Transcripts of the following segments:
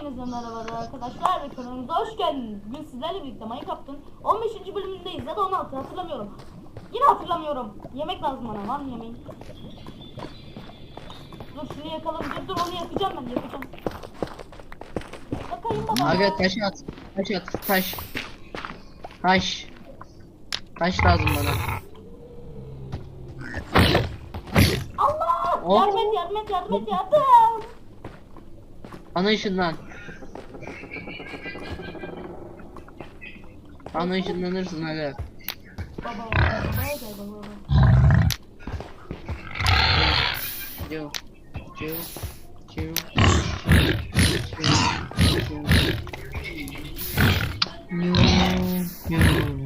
Hepinize merhaba arkadaşlar ve kanalımıza hoş geldiniz. Bugün sizlerle birlikte Minecraft'ın 15. bölümündeyiz ya da 16 hatırlamıyorum. Yine hatırlamıyorum. Yemek lazım bana var mı yemeğin? Dur şunu yakalım. Dur dur onu yakacağım ben yakacağım. Bakayım baba. Aga taş at. Taş at. Taş. Taş. Taş lazım bana. Allah! Oh. Yardım et yardım et yardım et yardım. Bana ışınlan. Bana ışınlanırsın aga. Baba baba gel baba. Yo. Yo. Yo. Yo. Yo.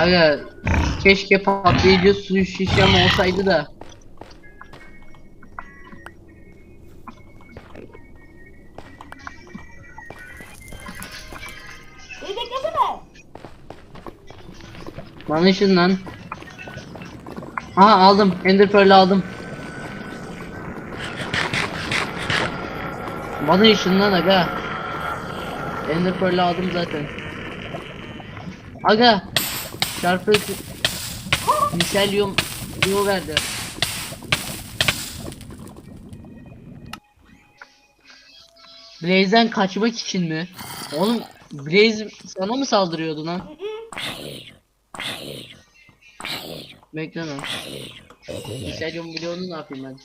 Aga keşke patlayıcı su şişem olsaydı da. Beni beklesene. Bana ışınlan. Aha aldım. Ender Pearl'ü aldım. Bana ışınlan aga. Ender Pearl'ü aldım zaten. Aga. Çarpı Miselyum Dio verdi. Blaze'den kaçmak için mi? Oğlum Blaze sana mı saldırıyordu lan? Bekle lan. Miselyum biliyordu ne yapayım ben?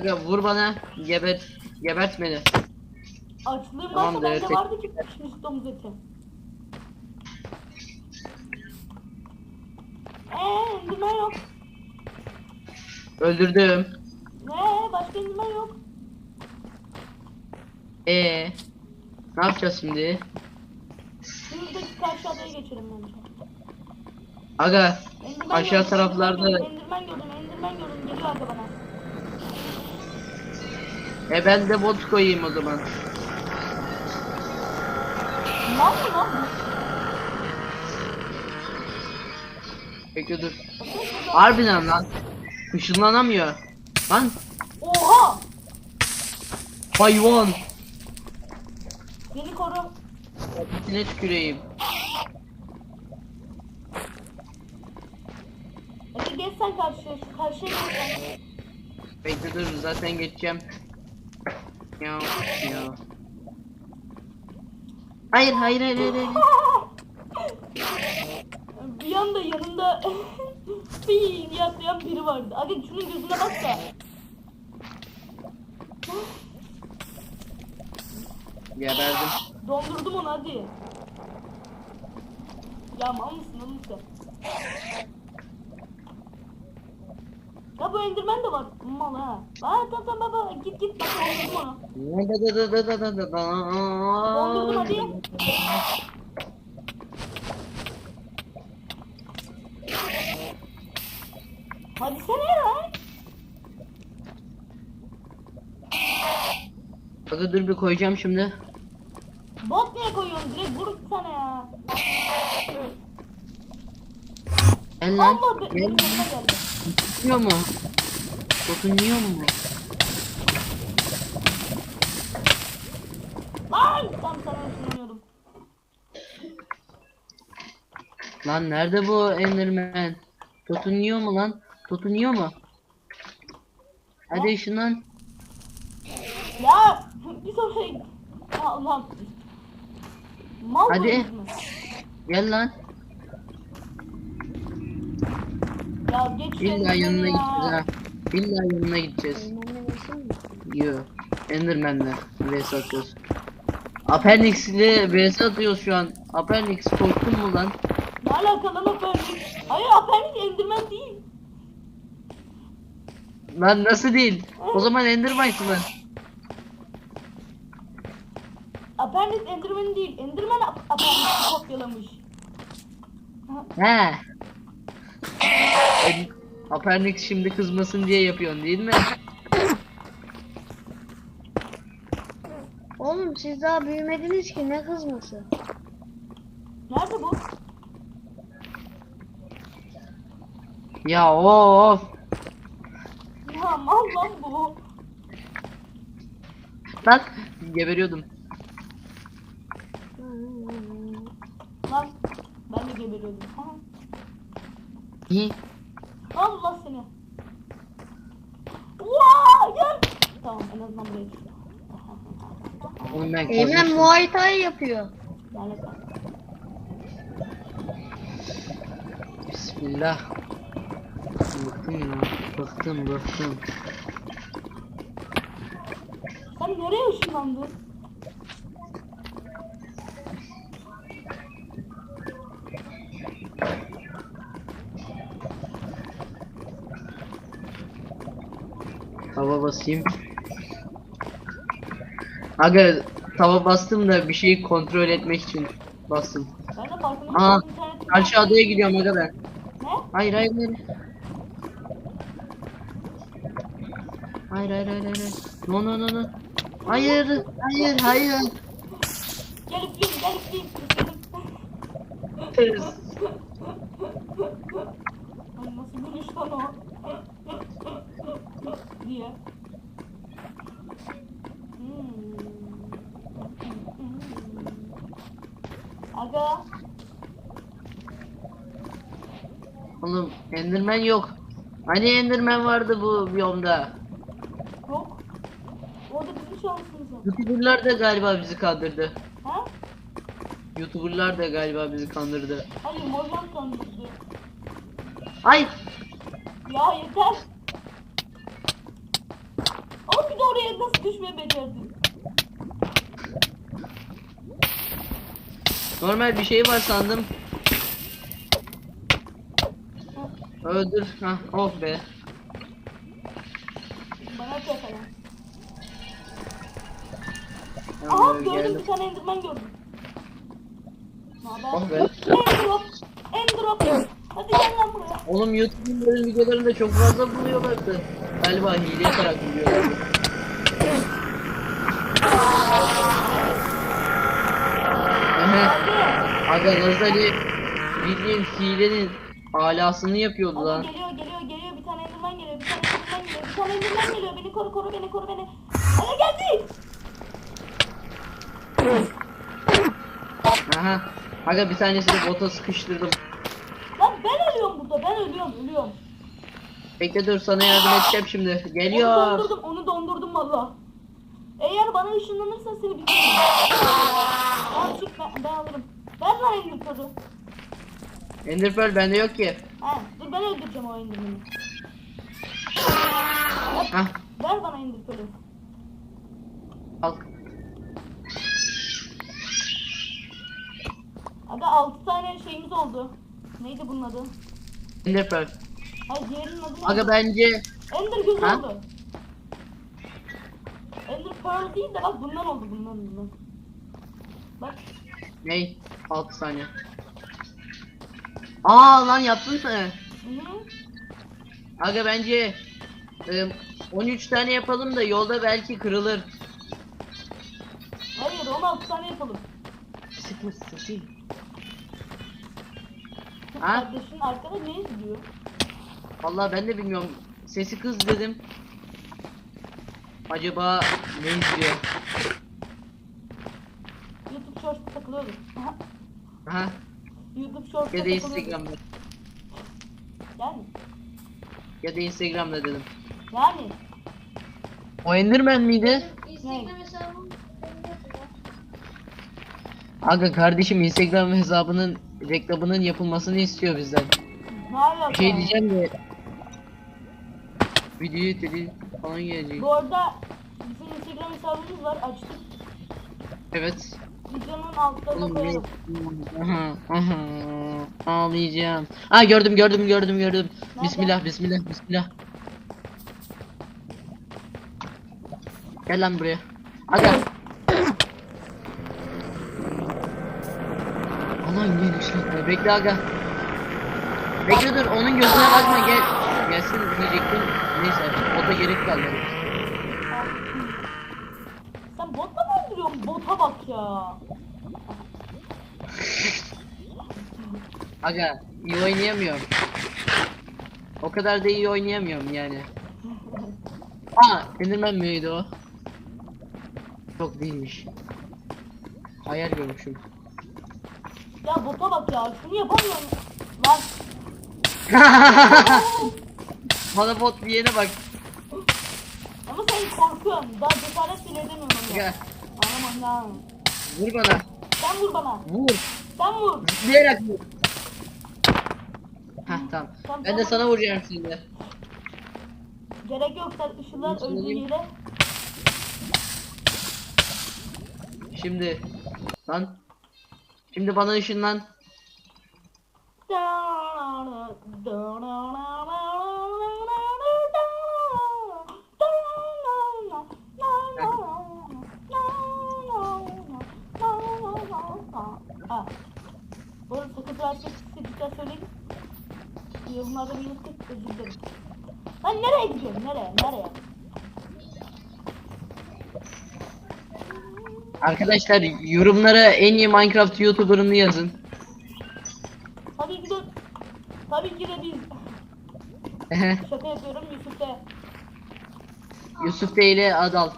Aga vur bana. Gebert. Gebert beni. Tamam, varsa bende vardı ki pişmiş domuz eti. Eee endirmen yok. Öldürdüm. Ne başka endirmen yok. Ee, ne yapacağız şimdi? Şuradaki karşı adaya geçelim bence. Aga Endirmen Aşağı gördüm, taraflarda- Endirmen gördüm, endirmen gördüm. Geliyor bana. e ben de bot koyayım o zaman. Mal mı lan? Bekle dur. Harbiden lan. Işınlanamıyor. Lan Oha! hayvan. Beni koru. İçine tüküreyim. Ege geç sen karşıya, karşıya geç. Bekle dur zaten geçeceğim. Ya ya. Hayır hayır hayır hayır. hayır. Bir anda yanında bir diye atlayan biri vardı. Aga şunun gözüne bak da. Geberdim. Dondurdum onu hadi. Ya mal mısın oğlum sen? Ya bu endirmen de var. Mal ha. Aa tamam tamam baba git git bak dondurdum onu. Dondurdum hadi. Hadi sen ya. Aga dur bir koyacağım şimdi. Bot niye koyuyorsun? Direkt vur sana ya. Gel lan. Allah. Benim yanıma geldi. Tutuyor mu? Tutunuyor mu? Ay tam sana ısınıyordum. Lan nerede bu Enderman? Tutunuyor mu lan? Tutunuyor mu? Hadi ışınlan. Ya bir sonraya git. Allah'ım. Mal Hadi. Gel lan. Ya geç şu İlla yanına ya. gideceğiz ha. İlla yanına gideceğiz. Yo. Enderman'le vs atıyoruz. Apernix'li vs atıyoruz şu an. Apernix korktun mu lan? Ne alaka lan Apernik? Hayır Apernik endirmen değil. Lan nasıl değil? O zaman Enderman'sın lan. Apernik endirmen değil. Endirmen Ap- Apernik'i kopyalamış. He. Apernix şimdi kızmasın diye yapıyorsun değil mi? Oğlum siz daha büyümediniz ki ne kızması? Nerede bu? Ya of. Ya mal lan bu. Bak geberiyordum. Lan ben de geberiyordum. Aha. İyi. Allah seni. Gel. Tamam en azından buraya düştü. Oğlum ben Eymen kazmıştım. Muay Thai yapıyor. Lanet. Bismillah. Bıktım ya. Bıktım bıktım. Sen nereye ışınlandın? Tava basayım. Aga tava bastım da bir şeyi kontrol etmek için bastım. Ben de farkında Aa, Karşı adaya gidiyorum aga ben. Ne? Hayır hayır hayır. Hayır hayır hayır hayır. No no no no. Hayır hayır hayır. Gel üfleyeyim gel üfleyeyim. Tez. Ay nasıl gülüş lan o? Diye. Hmm. Aga Oğlum Enderman yok. Hani Enderman vardı bu biyomda. yok. Orada bizim şansımız var. Youtuberlar da galiba bizi kandırdı. Ha? Youtuberlar da galiba bizi kandırdı. Hayır Mojang kandırdı. Ay Ya yeter. Ama bir de oraya nasıl düşmeyi becerdin? normal bir şey var sandım. Öldür. Hah oh be. Bana falan. Ben Aha gördüm bir tane enderman gördüm. Naber? Oh be. Enderop. Enderop. Hadi gel lan buraya. Oğlum YouTube'un videolarında çok fazla buluyorlardı. Galiba hile yaparak buluyorlardı. Aga Lazali bildiğin hilenin alasını yapıyordu lan. geliyor geliyor geliyor bir tane enderman geliyor bir tane enderman geliyor bir tane enderman geliyor beni koru koru beni koru beni. Hadi geldi. Aha. Aga bir tanesini bota sıkıştırdım. Lan ben ölüyorum burada ben ölüyorum ölüyorum. Bekle dur sana yardım edeceğim şimdi. Onu Geliyor. dondurdum onu dondurdum valla. Eğer bana ışınlanırsa seni bitiririm. Tamam çık ben, ben alırım. Ver lan ender kodu. Ender Pearl bende yok ki. He dur ben öldüreceğim o endermanı. Hah. Ver bana ender kodu. Al. Aga 6 tane şeyimiz oldu. Neydi bunun adı? Ender Pearl. Hayır diğerinin adı neydi? Aga bence Ender gözü Ha? oldu. Ender pearl değil de bak bundan oldu bundan bundan. Bak ney? 6 saniye. Aa lan yaptın sen. hı Aga bence e, 13 tane yapalım da yolda belki kırılır. Hayır 16 tane yapalım. Sıkma sesi. Ha? Kardeşin arkada ne izliyor? Vallahi ben de bilmiyorum. Sesi kız dedim. Acaba ne izliyor? YouTube Shorts'ta takılıyordur. Aha, Aha. YouTube Shorts'ta Ya da takılıyordur. Instagram'da. Yani. Ya da Instagram'da dedim. Yani. O Enderman miydi? Instagram hesabım Aga kardeşim Instagram hesabının reklamının yapılmasını istiyor bizden. Ne alaka? Bir şey diyeceğim de videoyu dedi falan gelecek. Bu arada bizim Instagram hesabımız var açtık. Evet. Videonun altlarına ne? Aha, aha. Ağlayacağım. Aa gördüm gördüm gördüm gördüm. Bismillah bismillah bismillah. Gel lan buraya. Aga. Aman genişletme. Bekle aga. Bekle dur onun gözüne bakma gel. Gel gelsin diyecektim. Neyse bota gerek kalmadı. Sen botla mı öldürüyorsun? Bota bak ya. Aga iyi oynayamıyorum. O kadar da iyi oynayamıyorum yani. Aa Enderman miydi o? Çok değilmiş. Hayal görmüşüm. Ya bota bak ya. Şunu yapamıyorum. Lan. Bana bot diyene bak. Ama sen korkuyorsun. Daha cesaret bile edemiyorum onu. Aga Anlamam ya. vur bana. Sen vur bana. Vur. Sen vur. Zıplayarak vur. Heh tamam. Tamam, Ben de tamam. sana vuracağım şimdi. Gerek yok sen ışınlar Nasıl öldüğü yere. Şimdi. Lan. Şimdi bana ışınlan. Rahatsız sıkıntı söyleyeyim. Yorumlarda belirttik özür dilerim. Lan nereye gidiyorsun? Nereye? Nereye? Arkadaşlar yorumlara en iyi Minecraft YouTuber'ını yazın. Tabii ki de Tabii ki de biz şaka yapıyorum Yusuf de Yusuf Bey ile Adal.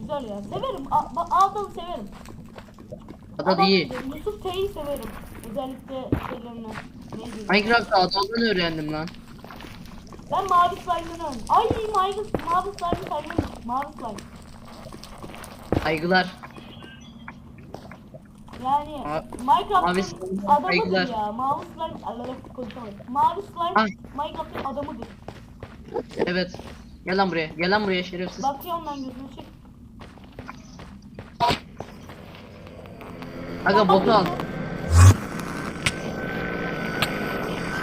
Güzel ya. Severim. A- Adal'ı severim. Adal Ama iyi. Yusuf T'yi severim. Özellikle şeylerini. Neydi? Minecraft'ta Adal'dan öğrendim lan. Ben mavi slime'ını öğrendim. Ay mavi, mavi slime sayılır. Mavi slime. Saygılar. Yani Ma- mavi Minecraft'ın slime adamıdır saygılar. ya. Mavi slime. Allah'ım konuşamadım. Mavi slime Ay. Minecraft'ın adamıdır. Evet. Gel lan buraya. Gel lan buraya şerefsiz. Bakıyorum ben gözünü çek. Aga botu al.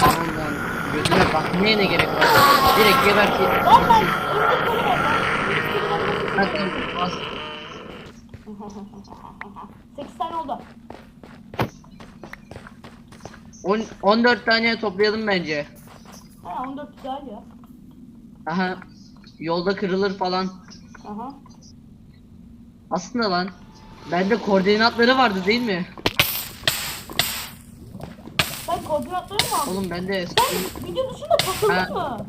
Aman. Gözüme bak neye ne gerek var. Direkt geber ki. Lan lan. Öldür kolu ver lan. Öldür kolu ver. Ha, tamam, bas. 8 tane oldu. On, 14 tane toplayalım bence. Ha 14 güzel ya. Aha. Yolda kırılır falan. Aha. Aslında lan. Bende koordinatları vardı değil mi? Sen koordinatları mı aldın? Oğlum bende Sen video dışında takıldın Ha. mı?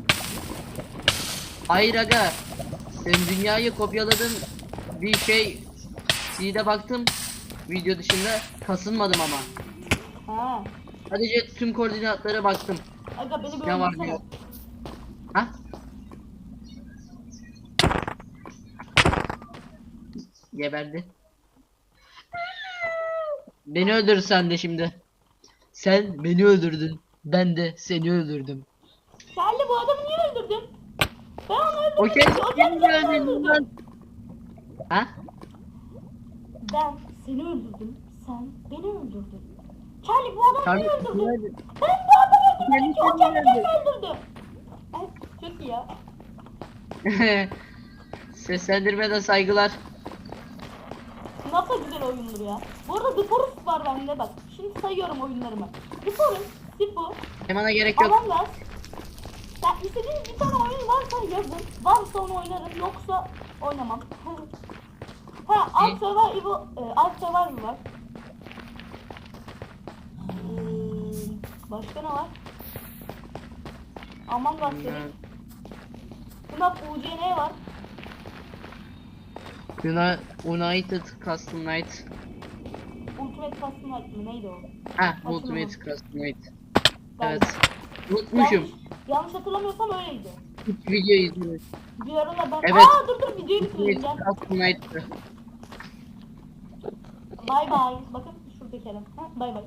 Hayır aga. Sen dünyayı kopyaladın. Bir şey C'de baktım. Video dışında kasılmadım ama. Ha. Sadece tüm koordinatlara baktım. Aga beni bir Ne var diyor. Ha? Geberdi. Beni öldür sen de şimdi. Sen beni öldürdün. Ben de seni öldürdüm. Charlie bu adamı niye öldürdün? Ben onu öldürdüm. O kez O kendini beni öldürdün öldürdü. lan. Ha? Ben seni öldürdüm. Sen beni öldürdün. Charlie bu adamı Charlie, niye öldürdün? Ben bu adamı öldürmedim ki o Kendini kendini öldürdü. Ay çok iyi ya. Seslendirmeden saygılar. Nasıl güzel oyundur ya. Bu arada The Forest var bende bak. Şimdi sayıyorum oyunlarımı. The Forest, Sifu, Yemana gerek yok. Us. Ya istediğiniz bir tane oyun varsa yazın. Varsa onu oynarım. Yoksa oynamam. ha Ark Survival, e, Ark Survival var. Hmm, başka ne var? Among Us dedik. FNAF UCN var. Uni- United Custom Night. Ultimate Custom Night mı neydi o? Ha. Ultimate Custom Night. Evet. Unutmuşum. Yanlış, yanlış hatırlamıyorsam öyleydi. Hiç video izlemedim. Bir aralar ben... Evet. Aa dur dur videoyu bitireyim Ultimate. Custom Night'tı. Bay bay. Bakın şuradaki adam. Bay bay.